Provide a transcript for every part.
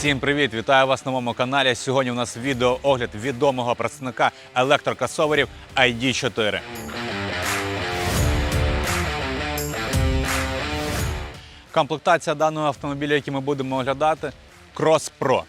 Всім привіт! Вітаю вас на моєму каналі. Сьогодні у нас відеоогляд відомого представника електрокросоверів ID4. Комплектація даного автомобіля, який ми будемо оглядати, Cross Pro.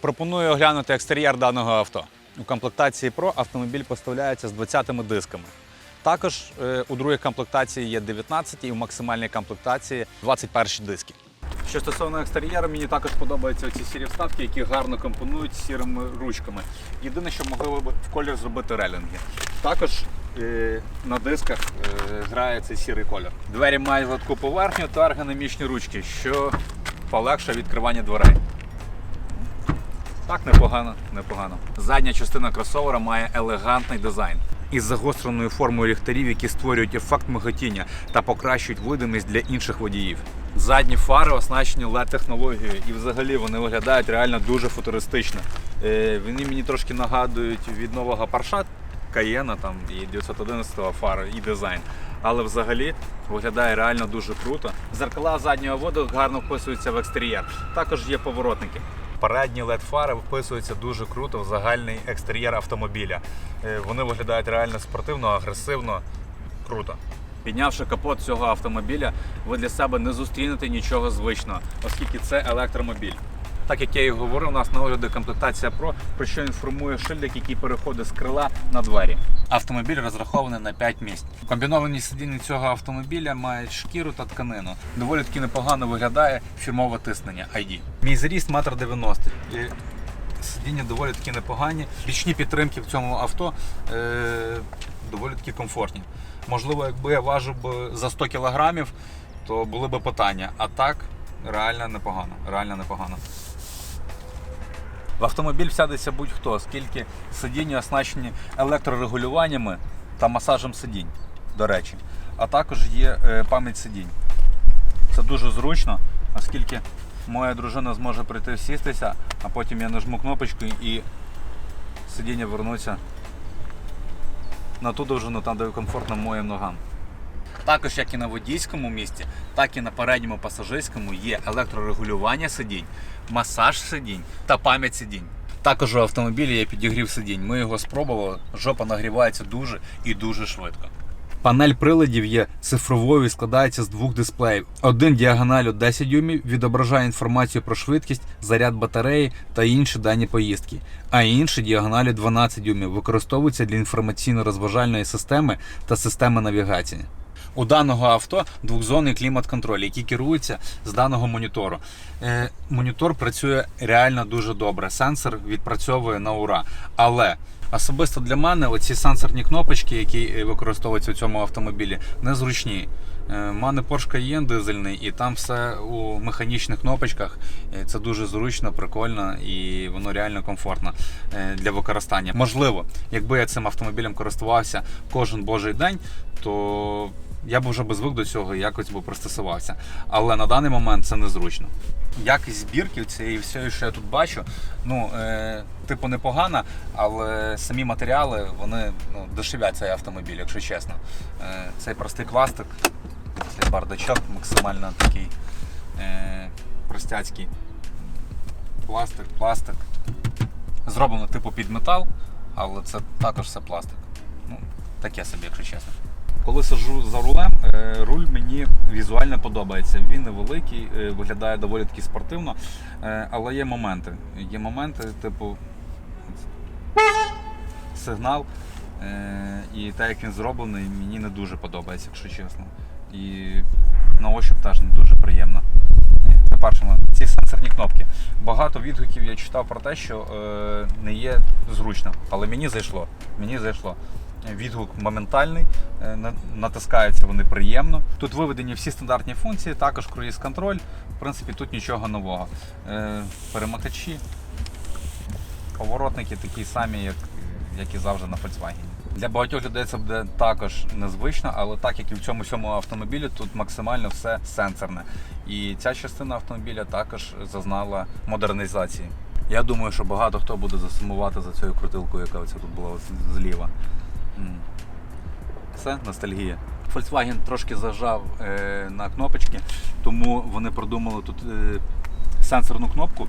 Пропоную оглянути екстер'єр даного авто. У комплектації Pro автомобіль поставляється з 20-ми дисками. Також е, у другій комплектації є 19 і у максимальній комплектації 21 диски. Що стосовно екстер'єру, мені також подобаються ці сірі вставки, які гарно компонують з сірими ручками. Єдине, що могли б в колір зробити релінги. Також е, на дисках е, грає цей сірий колір. Двері мають гладку поверхню та ергономічні ручки, що полегшує відкривання дверей. Так, непогано, непогано. Задня частина кросовера має елегантний дизайн із загостреною формою ліхтарів, які створюють ефект миготіння та покращують видимість для інших водіїв. Задні фари оснащені led технологією і взагалі вони виглядають реально дуже футуристично. Е, Вони мені трошки нагадують від нового Porsche Cayenne там і 911 фари і дизайн. Але взагалі виглядає реально дуже круто. Зеркала заднього воду гарно вписуються в екстер'єр. Також є поворотники. Передні led фари вписуються дуже круто в загальний екстер'єр автомобіля. Е, Вони виглядають реально спортивно, агресивно, круто. Піднявши капот цього автомобіля, ви для себе не зустрінете нічого звичного, оскільки це електромобіль. Так як я і говорив, у нас на огляді комплектація Pro, про що інформує шильдик, який переходить з крила на двері. Автомобіль розрахований на 5 місць. Комбіновані сидіння цього автомобіля мають шкіру та тканину. Доволі таки непогано виглядає фірмове тиснення ID. Мій зріст 1,90 м. Сидіння доволі таки непогані. Бічні підтримки в цьому авто е, доволі таки комфортні. Можливо, якби я важив за 100 кілограмів, то були б питання. А так, реально непогано. Реально непогано. В автомобіль сядеться будь-хто, оскільки сидіння оснащені електрорегулюваннями та масажем сидінь, до речі. А також є е, пам'ять сидінь. Це дуже зручно, оскільки моя дружина зможе прийти сістися, а потім я нажму кнопочку і сидіння вернуться на ту довжину, там, де комфортно моїм ногам. Також, як і на водійському місці, так і на передньому пасажирському є електрорегулювання сидінь, масаж сидінь та пам'ять сидінь. Також у автомобілі є підігрів сидінь. Ми його спробували, жопа нагрівається дуже і дуже швидко. Панель приладів є цифровою і складається з двох дисплеїв. Один діагоналю 10 дюймів відображає інформацію про швидкість, заряд батареї та інші дані поїздки, а інший діагоналю 12 дюймів використовується для інформаційно-розважальної системи та системи навігації. У даного авто двохзонний клімат-контроль, який керується з даного монітору. Е, монітор працює реально дуже добре. Сенсор відпрацьовує на ура. Але особисто для мене оці сенсорні кнопочки, які е, використовуються у цьому автомобілі, незручні. Е, У мене Porsche Cayenne дизельний, і там все у механічних кнопочках. Е, Це дуже зручно, прикольно і воно реально комфортно е, для використання. Можливо, якби я цим автомобілем користувався кожен божий день, то я б вже би звик до цього і якось би пристосувався. Але на даний момент це незручно. Якість збірки цієї всього, що я тут бачу, ну, е, типу, непогана, але самі матеріали вони ну, дешевять цей автомобіль, якщо чесно. Е, цей простий пластик, цей бардачок максимально такий е, простяцький. Пластик, пластик. Зроблено типу під метал, але це також все пластик. Ну, таке собі, якщо чесно. Коли сиджу за рулем, е, руль мені візуально подобається. Він невеликий, е, виглядає доволі таки спортивно, е, але є моменти. Є моменти, типу сигнал. І так як він зроблений, мені не дуже подобається, якщо чесно. І на ощуп теж не дуже приємно. По-перше, ці сенсорні кнопки. Багато відгуків я читав про те, що е, не є зручно, але мені зайшло. Мені зайшло. Відгук моментальний, е, натискаються вони приємно. Тут виведені всі стандартні функції, також круїз-контроль. В принципі, тут нічого нового. Е, перемикачі, поворотники такі самі, як, як і завжди на Volkswagen. Для багатьох людей це буде також незвично, але так як і в цьому всьому автомобілі, тут максимально все сенсорне. І ця частина автомобіля також зазнала модернізації. Я думаю, що багато хто буде засумувати за цією крутилкою, яка оця тут була зліва. Все, ностальгія. Volkswagen трошки зажав е, на кнопочки, тому вони продумали тут е, сенсорну кнопку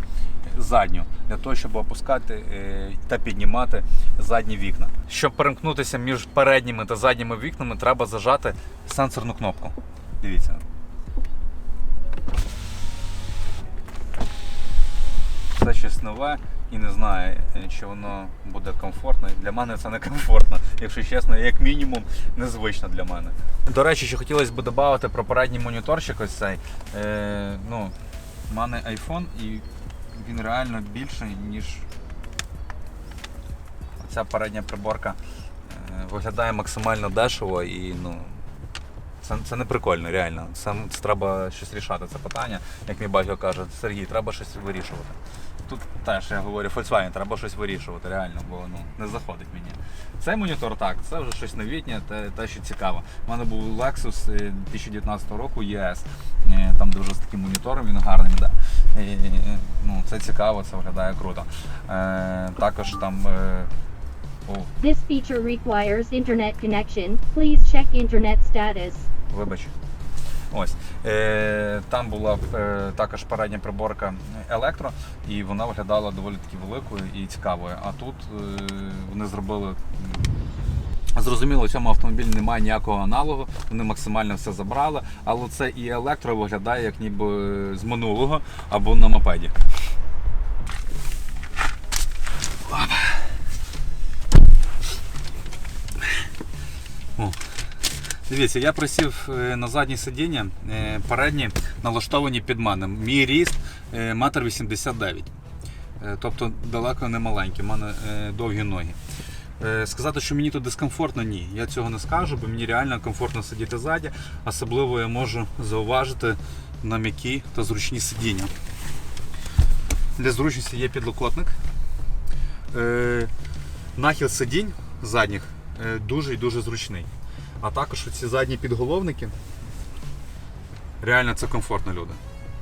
задню для того, щоб опускати е, та піднімати задні вікна. Щоб перемкнутися між передніми та задніми вікнами, треба зажати сенсорну кнопку. Дивіться. Це щось нове і не знаю, чи воно буде комфортно. Для мене це не комфортно, якщо чесно, як мінімум незвично для мене. До речі, що хотілося б додати про передній моніторчик ось цей. Е, ну, в мене iPhone і він реально більший, ніж ця передня приборка е, виглядає максимально дешево і ну. Це, це не прикольно, реально. Це, це треба щось рішати, це питання. Як мій батько каже, Сергій, треба щось вирішувати. Тут теж я говорю, Volkswagen, треба щось вирішувати, реально, бо ну, не заходить мені. Цей монітор так, це вже щось новітнє, те, те що цікаво. У мене був Lexus е, 2019 року ES, е, там де вже з таким монітором він гарний. Да. І, ну, це цікаво, це виглядає круто. Е, також там. Е, This feature requires internet connection. Please check internet status. Вибач. Ось. Е, там була е, також передня приборка електро, і вона виглядала доволі таки великою і цікавою. А тут е, вони зробили. Зрозуміло, у цьому автомобілі немає ніякого аналогу, вони максимально все забрали, але це і електро виглядає як ніби з минулого або на мопеді. О. Дивіться, я присів е, на заднє сидіння, е, передні налаштовані під мене. Мій ріст е, метр 89. Е, Тобто далеко не маленький, у мене довгі ноги. Сказати, що мені тут дискомфортно, ні. Я цього не скажу, бо мені реально комфортно сидіти ззаді. Особливо я можу зауважити на м'які та зручні сидіння. Для зручності є підлокотник. Нахил сидінь задніх дуже і дуже зручний. А також ці задні підголовники. Реально це комфортно люди.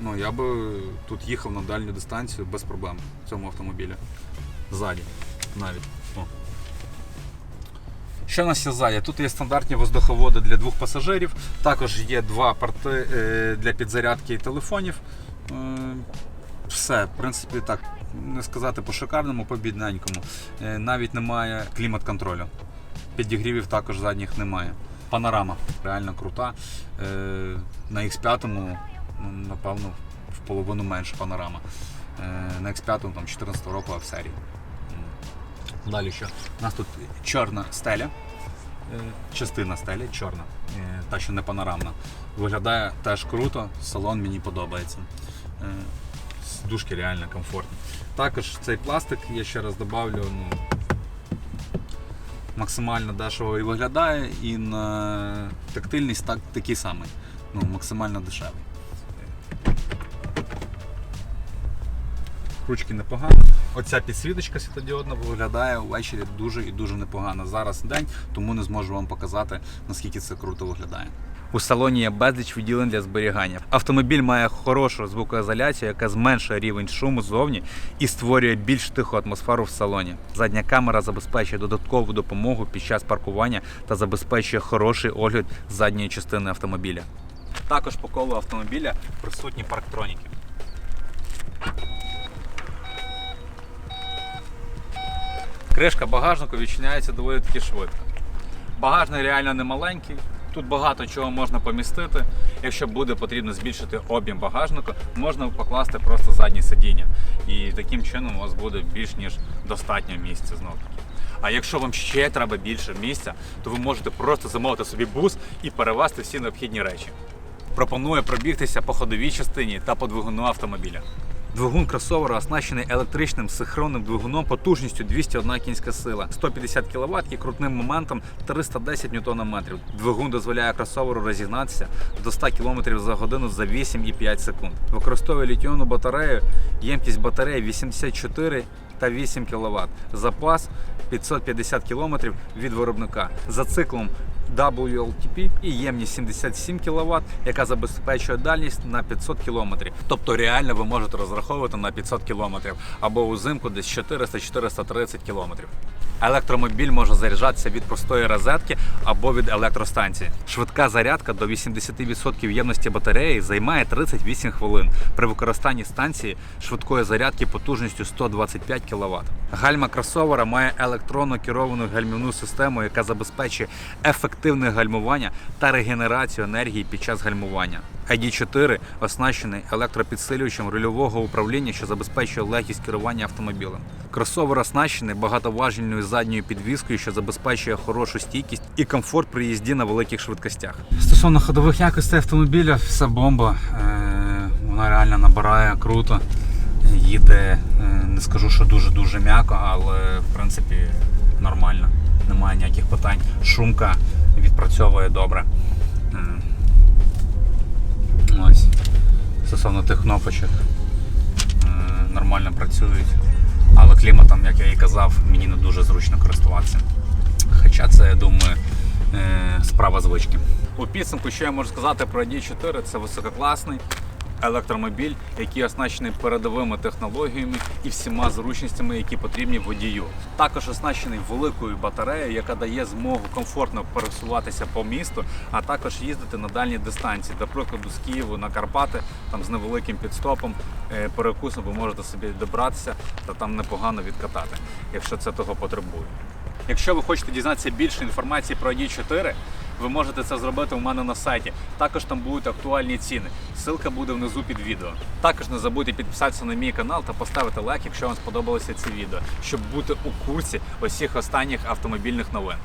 Ну, я би тут їхав на дальню дистанцію без проблем в цьому автомобілі. Ззаді навіть. О. Що у нас є ззаді? Тут є стандартні воздуховоди для двох пасажирів. Також є два порти е, для підзарядки телефонів. Е, Все, в принципі, так, не сказати по шикарному, по бідненькому. Е, Навіть немає клімат-контролю. Підігрівів також задніх немає. Панорама реально крута. Е, На X5, ну, напевно, в половину менше панорама. Е, На X5 там 14 року в серії. Далі що? У нас тут чорна стеля. Е, Частина стелі чорна, та що не панорамна. Виглядає теж круто, салон мені подобається. Дужки реально комфортні. Також цей пластик, я ще раз добавлю, ну, максимально дешево і виглядає, і на тактильність так, такий самий. Ну, максимально дешевий. Ручки непогано. Оця підсвіточка світодіодна виглядає ввечері дуже і дуже непогано. Зараз день, тому не зможу вам показати, наскільки це круто виглядає. У салоні є безліч відділень для зберігання. Автомобіль має хорошу звукоізоляцію, яка зменшує рівень шуму ззовні і створює більш тиху атмосферу в салоні. Задня камера забезпечує додаткову допомогу під час паркування та забезпечує хороший огляд задньої частини автомобіля. Також по колу автомобіля присутні парктроніки. Кришка багажнику відчиняється доволі таки швидко. Багажник реально не маленький. Тут багато чого можна помістити. Якщо буде потрібно збільшити об'єм багажника, можна покласти просто заднє сидіння. І таким чином у вас буде більш ніж достатньо місця знову таки. А якщо вам ще треба більше місця, то ви можете просто замовити собі бус і перевезти всі необхідні речі. Пропоную пробігтися по ходовій частині та по двигуну автомобіля. Двигун кросовера оснащений електричним синхронним двигуном потужністю 201 кінська сила, 150 кВт і крутним моментом 310 Нм. Двигун дозволяє кросоверу розігнатися до 100 км за годину за 8,5 секунд. Використовує літіонну батарею, ємкість батареї 84 та 8 кВт. Запас 550 км від виробника. За циклом WLTP і ємність 77 кВт, яка забезпечує дальність на 500 км. Тобто реально ви можете розраховувати на 500 км або узимку десь 400-430 км. Електромобіль може заряджатися від простої розетки або від електростанції. Швидка зарядка до 80% ємності батареї займає 38 хвилин при використанні станції швидкої зарядки потужністю 125 кВт. Гальма кросовера має електронно керовану гальмівну систему, яка забезпечує ефективне гальмування та регенерацію енергії під час гальмування. ID4 оснащений електропідсилювачем рульового управління, що забезпечує легкість керування автомобілем. Кросовер оснащений багатоважільною задньою підвіскою, що забезпечує хорошу стійкість і комфорт при їзді на великих швидкостях. Стосовно ходових якостей автомобіля, все бомба. Е, Вона реально набирає круто. Їде, е, не скажу, що дуже-дуже м'яко, але в принципі нормально. Немає ніяких питань. Шумка відпрацьовує добре. Ось. Стосовно тих кнопочок нормально працюють. Але кліматом, як я і казав, мені не дуже зручно користуватися. Хоча це, я думаю, е, справа звички. У підсумку, що я можу сказати про d 4 це висококласний електромобіль, який оснащений передовими технологіями і всіма зручностями, які потрібні водію. Також оснащений великою батареєю, яка дає змогу комфортно пересуватися по місту, а також їздити на дальні дистанції, до прикладу, з Києву на Карпати, там з невеликим підстопом, е, перекусом ви можете собі добратися та там непогано відкатати, якщо це того потребує. Якщо ви хочете дізнатися більше інформації про ID4, ви можете це зробити у мене на сайті. Також там будуть актуальні ціни. Ссылка буде внизу під відео. Також не забудьте підписатися на мій канал та поставити лайк, якщо вам сподобалося це відео, щоб бути у курсі усіх останніх автомобільних новин.